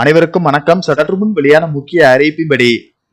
அனைவருக்கும் வணக்கம். சற்று முன் வெளியான முக்கிய அறிவிப்பின்படி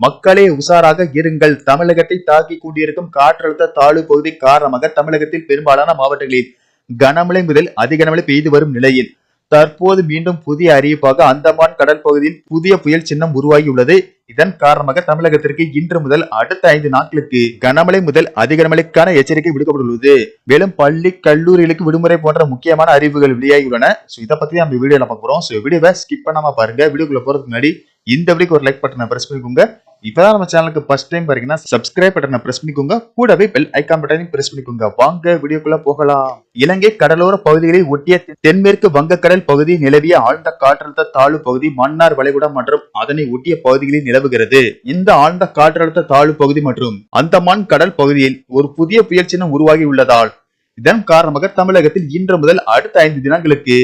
மக்களே உஷாராக இருங்கள். தமிழகத்தை தாக்கி கொண்டிருக்கும் காற்றழுத்த தாழ்வு பகுதி காரணமாக தமிழகத்தில் பெரும்பாலான மாவட்டங்களில் கனமழை முதல் அதிக கனமழை பெய்து வரும் நிலையில் தற்போது மீண்டும் புதிய அறிவிப்பாக அந்தமான் கடல் பகுதியில் புதிய புயல் சின்னம் உருவாகியுள்ளது. இதன் காரணமாக தமிழகத்திற்கு இன்று முதல் அடுத்த ஐந்து நாட்களுக்கு கனமழை முதல் அதிக கனமழைக்கான எச்சரிக்கை விடுக்கப்பட்டுள்ளது. மேலும் பள்ளி கல்லூரிகளுக்கு விடுமுறை போன்ற முக்கியமான அறிவுகள் வெளியாகியுள்ளன. சோ இதை பத்தி நம்ம வீடியோல பார்க்க போறோம். சோ வீடியோவை ஸ்கிப் பண்ணாம பாருங்க. வீடியோக்குள்ள போறதுக்கு முன்னாடி இந்த வீடியோக்கு ஒரு லைக் பட்டனை பிரஸ் பண்ணிக்கோங்க. இப்பதான் நம்ம சேனலுக்கு ஃபர்ஸ்ட் டைம் பாருங்கன்னா சப்ஸ்கிரைப் பட்டனை பிரஸ் பண்ணிக்கோங்க. கூடவே பெல் ஐக்கான் பட்டனையும் பிரஸ் பண்ணிக்கோங்க. வாங்க வீடியோக்குள்ள போகலாம். இலங்கை கடலோர பகுதிகளை ஒட்டிய தென்மேற்கு வங்கக்கடல் பகுதி நிலவிய ஆழ்ந்த காற்றழுத்த தாழ்வு பகுதி மன்னார் வளைகுடா மற்றும் அதனை ஒட்டிய பகுதிகளில் நிலவுகிறது. இந்த ஆழ்ந்த காற்றழுத்த தாழ்வு பகுதி மற்றும் அந்தமான் கடல் பகுதியில் ஒரு புதிய புயல் சின்னம் உருவாகி உள்ளதால் இதன் காரணமாக தமிழகத்தில் இன்று முதல் அடுத்த ஐந்து தினங்களுக்கு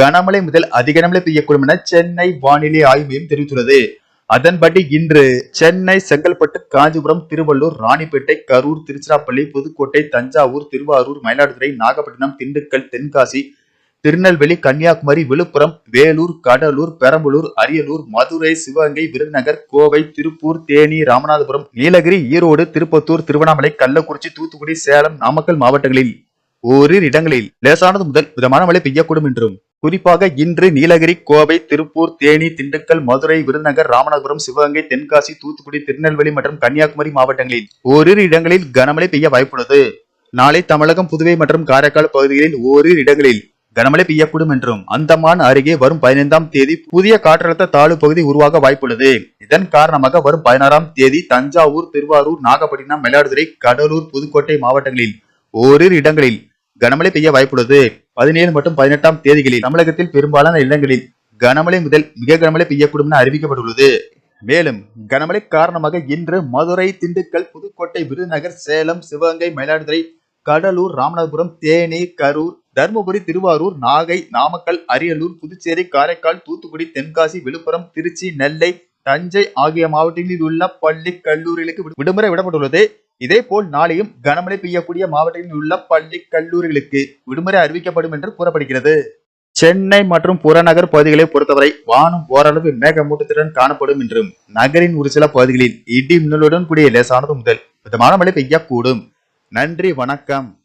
கனமழை முதல் அதிக கனமழை பெய்யக்கூடும் என சென்னை வானிலை ஆய்வு மையம் தெரிவித்துள்ளது. அதன்படி இன்று சென்னை செங்கல்பட்டு காஞ்சிபுரம் திருவள்ளூர் ராணிப்பேட்டை கரூர் திருச்சிராப்பள்ளி புதுக்கோட்டை தஞ்சாவூர் திருவாரூர் மயிலாடுதுறை நாகப்பட்டினம் திண்டுக்கல் தென்காசி திருநெல்வேலி கன்னியாகுமரி விழுப்புரம் வேலூர் கடலூர் பெரம்பலூர் அரியலூர் மதுரை சிவகங்கை விருதுநகர் கோவை திருப்பூர் தேனி ராமநாதபுரம் நீலகிரி ஈரோடு திருப்பத்தூர் திருவண்ணாமலை கள்ளக்குறிச்சி தூத்துக்குடி சேலம் நாமக்கல் மாவட்டங்களில். ஓரிரு இடங்களில் லேசானது முதல் மிதமான மழை பெய்யக்கூடும் என்றும் குறிப்பாக இன்று நீலகிரி கோவை திருப்பூர் தேனி திண்டுக்கல் மதுரை விருதுநகர் ராமநாதபுரம் சிவகங்கை தென்காசி தூத்துக்குடி திருநெல்வேலி மற்றும் கன்னியாகுமரி மாவட்டங்களில் ஓரிரு இடங்களில் கனமழை பெய்ய வாய்ப்புள்ளது. நாளை தமிழகம் புதுவை மற்றும் காரைக்கால் பகுதிகளில் ஓரிரு இடங்களில் கனமழை பெய்யக்கூடும் என்றும் அந்தமான் அருகே வரும் பதினைந்தாம் தேதி புதிய காற்றழுத்த தாழ்வு பகுதி உருவாக வாய்ப்புள்ளது. இதன் காரணமாக வரும் பதினாறாம் தேதி தஞ்சாவூர் திருவாரூர் நாகப்பட்டினம் மயிலாடுதுறை கடலூர் புதுக்கோட்டை மாவட்டங்களில் ஓரிரு இடங்களில் கனமழை பெய்ய வாய்ப்புள்ளது பதினேழு மற்றும் பதினெட்டாம் தேதிகளில் தமிழகத்தில் பெரும்பாலான இடங்களில் கனமழை முதல் மிக கனமழை பெய்யக்கூடும் என அறிவிக்கப்பட்டுள்ளது. மேலும் கனமழை காரணமாக இன்று மதுரை திண்டுக்கல் புதுக்கோட்டை விருதுநகர் சேலம் சிவகங்கை மயிலாடுதுறை கடலூர் ராமநாதபுரம் தேனி கரூர் தருமபுரி திருவாரூர் நாகை நாமக்கல் அரியலூர் புதுச்சேரி காரைக்கால் தூத்துக்குடி தென்காசி விழுப்புரம் திருச்சி நெல்லை தஞ்சை ஆகிய மாவட்டங்களில் உள்ள பள்ளி கல்லூரிகளுக்கு விடுமுறை விடப்பட்டுள்ளது. இதே போல் நாளையும் கனமழை பெய்யக்கூடிய மாவட்டங்களில் உள்ள பள்ளி கல்லூரிகளுக்கு விடுமுறை அறிவிக்கப்படும் என்று கூறப்படுகிறது. சென்னை மற்றும் புறநகர் பகுதிகளை பொறுத்தவரை வானம் ஓரளவு மேகமூட்டத்துடன் காணப்படும் என்றும் நகரின் ஒரு சில பகுதிகளில் இடி மின்னலுடன் கூடிய லேசானது முதல் மிதமான மழை பெய்யக்கூடும். நன்றி வணக்கம்.